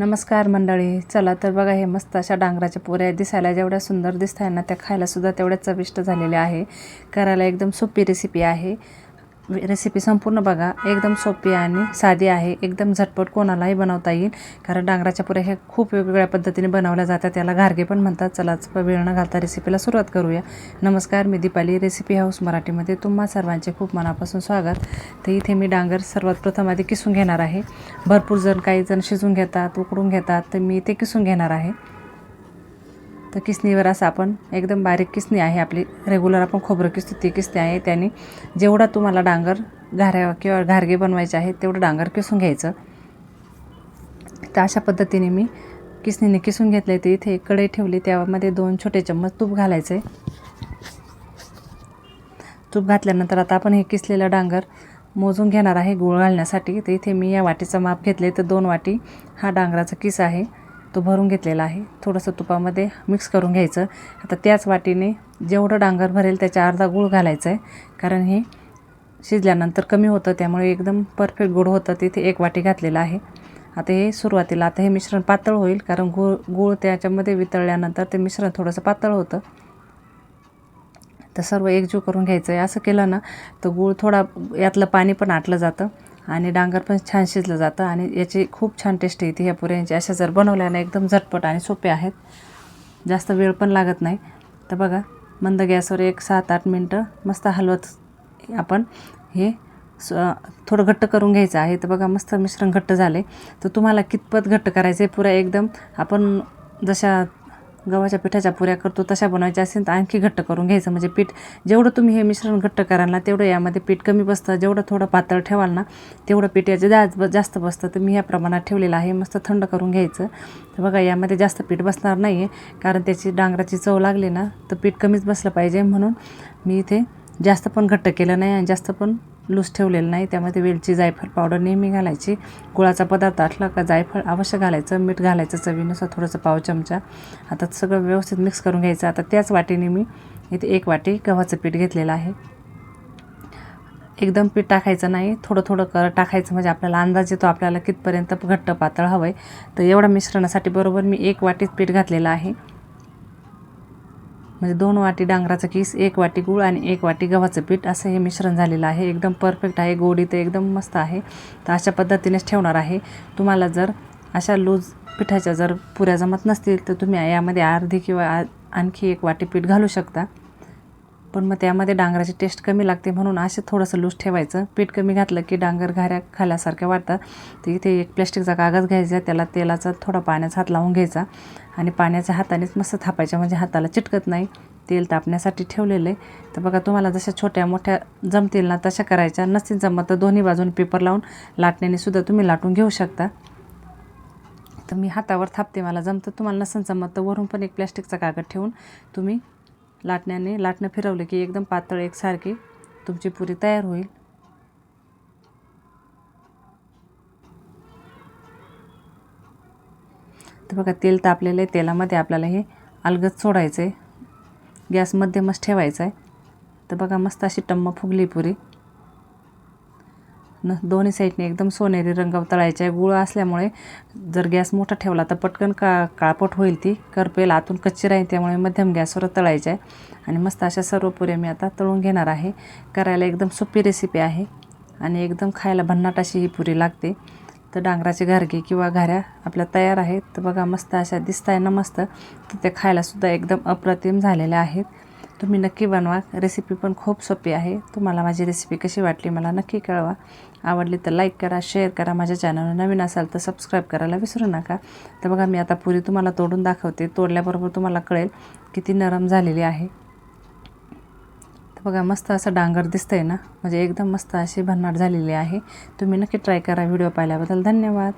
नमस्कार मंडळी. चला तर बघा हे मस्त अशा डांगराच्या पोऱ्या दिसायला जेवढ्या सुंदर दिसत आहे ना त्या खायलासुद्धा तेवढ्या चविष्ट झालेल्या आहे. करायला एकदम सोपी रेसिपी आहे. रेसिपी संपूर्ण बघा. एकदम सोपी आणि साधी आहे. एकदम झटपट कोणालाही बनवता येईल. कारण डांगराच्या पुऱ्या ह्या खूप वेगवेगळ्या पद्धतीने बनवल्या जातात. त्याला घारगे पण म्हणतात. चलाच वेळ न घालता रेसिपीला सुरुवात करूया. नमस्कार मी दीपाली रेसिपी हाऊस मराठीमध्ये तुम्हा सर्वांचे खूप मनापासून स्वागत. तर इथे मी डांगर सर्वात प्रथम आधी किसून घेणार आहे. भरपूर जण काही जण शिजून घेतात उकडून घेतात. तर मी ते किसून घेणार आहे. तर किसणीवर असं आपण एकदम बारीक किसणी आहे आपली. रेग्युलर आपण खोबरं किसतो ती किसणी आहे. त्याने जेवढा तुम्हाला डांगर घाऱ्या किंवा घारगे बनवायचे आहेत तेवढं डांगर किसून घ्यायचं. तर अशा पद्धतीने मी किसणीने किसून घेतले ते. इथे एक कढई ठेवली त्यामध्ये दोन छोटे चम्मच तूप घालायचे तूप घातल्यानंतर आता आपण हे किसलेलं डांगर मोजून घेणार आहे गूळ घालण्यासाठी. तर इथे मी या वाटीचं माप घेतले तर दोन वाटी हा डांगराचा किस आहे. तो भरून घेतलेला आहे. थोडंसं तुपामध्ये मिक्स करून घ्यायचं. आता त्याच वाटीने जेवढं डांगर भरेल त्याच्या अर्धा गूळ घालायचं आहे कारण हे शिजल्यानंतर कमी होतं त्यामुळे एकदम परफेक्ट गोड होतं. तिथे एक वाटी घातलेलं आहे. आता हे सुरुवातीला आता हे मिश्रण पातळ होईल कारण गूळ गूळ त्याच्यामध्ये वितळल्यानंतर ते मिश्रण थोडंसं पातळ होतं. तर सर्व एकजीव करून घ्यायचं आहे असं केलं ना तर गूळ थोडा यातलं पाणी पण आटलं जातं. आणि डांगर पण छान शिजलं जातं आणि याची खूप छान टेस्ट येते ह्या पुऱ्यांची अशा जर बनवल्या ना एकदम झटपट आणि सोपे आहेत. जास्त वेळ पण लागत नाही. तर बघा मंद गॅसवर एक सात आठ मिनटं मस्त हलवत आपण हे स थोडं घट्ट करून घ्यायचं आहे. तर बघा मस्त मिश्रण घट्ट झाले. तर तुम्हाला कितपत घट्ट करायचं आहे पुऱ्या एकदम आपण जशा गव्हाच्या पिठाच्या पुऱ्या करतो तशा बनवायच्या असेल तर आणखी घट्ट करून घ्यायचं. म्हणजे पीठ जेवढं तुम्ही हे मिश्रण घट्ट कराल ना तेवढं यामध्ये पीठ कमी बसतं. जेवढं थोडं पातळ ठेवाल ना तेवढं पीठ याचे जा जास्त बसतं. तर मी ह्या प्रमाणात ठेवलेलं आहे. मस्त थंड करून घ्यायचं. तर बघा यामध्ये जास्त पीठ बसणार नाही आहे कारण त्याची डांगराची चव लागली ना तर पीठ कमीच बसलं पाहिजे म्हणून मी इथे जास्त पण घट्ट केलं नाही आणि जास्त पण लूज ठेवलेलं नाही. त्यामध्ये वेलची जायफळ पावडर नेहमी घालायची. गुळाचा पदार्थ असला का जायफळ अवश्य घालायचं. मीठ घालायचं चवीनुसार थोडंसं पाव चमचा. आता सगळं व्यवस्थित मिक्स करून घ्यायचं. आता त्याच वाटीने मी इथे एक वाटी गव्हाचं पीठ घेतलेलं आहे. एकदम पीठ टाकायचं नाही. थोडं थोडं कर टाकायचं म्हणजे आपल्याला अंदाज येतो आपल्याला कितपर्यंत घट्ट पातळ हवं आहे तर एवढ्या मिश्रणासाठी बरोबर मी एक वाटीत पीठ घातलेलं आहे. म्हणजे दोन वाटी डांगराचं किस एक वाटी गूळ आणि एक वाटी गव्हाचं पीठ असं हे मिश्रण झालेलं आहे. एकदम परफेक्ट आहे गोडी तर एकदम मस्त आहे. तर अशा पद्धतीनेच ठेवणार आहे. तुम्हाला जर अशा लूज पिठाच्या जर पुऱ्या जमत नसतील तर तुम्ही यामध्ये अर्धी किंवा आणखी एक वाटी पीठ घालू शकता. पण मग त्यामध्ये डांगराची टेस्ट कमी लागते म्हणून असे थोडंसं लूज ठेवायचं. पीठ कमी घातलं की डांगर घाऱ्या खाल्यासारख्या वाटतात तर इथे एक प्लॅस्टिकचा कागद घ्यायचा त्याला तेलाचा थोडा पाण्याचा हात लावून घ्यायचा. आणि पाण्याच्या हातानेच मस्त थापायच्या म्हणजे हाताला चिटकत नाही. तेल तापण्यासाठी ठेवलेलं आहे. तर बघा तुम्हाला जशा छोट्या मोठ्या जमतील ना तशा करायच्या. नसतील जमत तर दोन्ही बाजूने पेपर लावून लाटण्याने सुद्धा तुम्ही लाटून घेऊ शकता. तर मी हातावर थापते मला जमतं. तुम्हाला नसेल जमत तर वरून पण एक प्लॅस्टिकचा कागद ठेवून तुम्ही लाटण्याने लाटणं फिरवलं की एकदम पातळ एकसारखी तुमची पुरी तयार होईल. तर बघा तेल तापलेलं आहे तेलामध्ये आपल्याला हे अलगद सोडायचं आहे गॅस मध्यमच ठेवायचा आहे तर बघा मस्त अशी टम्म फुगली पुरी. न दोन्ही साईडने एकदम सोनेरी रंग तळायचा आहे गुळ असल्यामुळे जर गॅस मोठा ठेवला तर पटकन का काळपट होईल ती. करपेल आतून कच्ची राहील त्यामुळे मध्यम गॅसवर तळायचे. आहे आणि मस्त अशा सर्व पुऱ्या मी आता तळून घेणार आहे. करायला एकदम सोपी रेसिपी आहे. आणि एकदम खायला भन्नाट अशी ही पुरी लागते. तर डांगराचे घारगे किंवा घाऱ्या आपल्या तयार आहेत. तर बघा मस्त अशा दिसत आहे ना मस्त. तर ते खायलासुद्धा एकदम अप्रतिम झालेल्या आहेत. तुम्ही नक्की बनवा. रेसिपी पण खूप सोपी आहे. तुम्हाला माझी रेसिपी कशी वाटली मला नक्की कळवा. आवडली तर लाईक करा शेअर करा. माझ्या चॅनलवर नवीन असाल तर सबस्क्राईब करायला विसरू नका. तर बघा मी आता पुरी तुम्हाला तोडून दाखवते. तोडल्याबरोबर तुम्हाला कळेल किती नरम झालेली आहे. तर बघा मस्त असं डांगर दिसतं आहे ना? म्हणजे एकदम मस्त अशी भन्नाट झालेली आहे. तुम्ही नक्की ट्राय करा. व्हिडिओ पाहिल्याबद्दल धन्यवाद.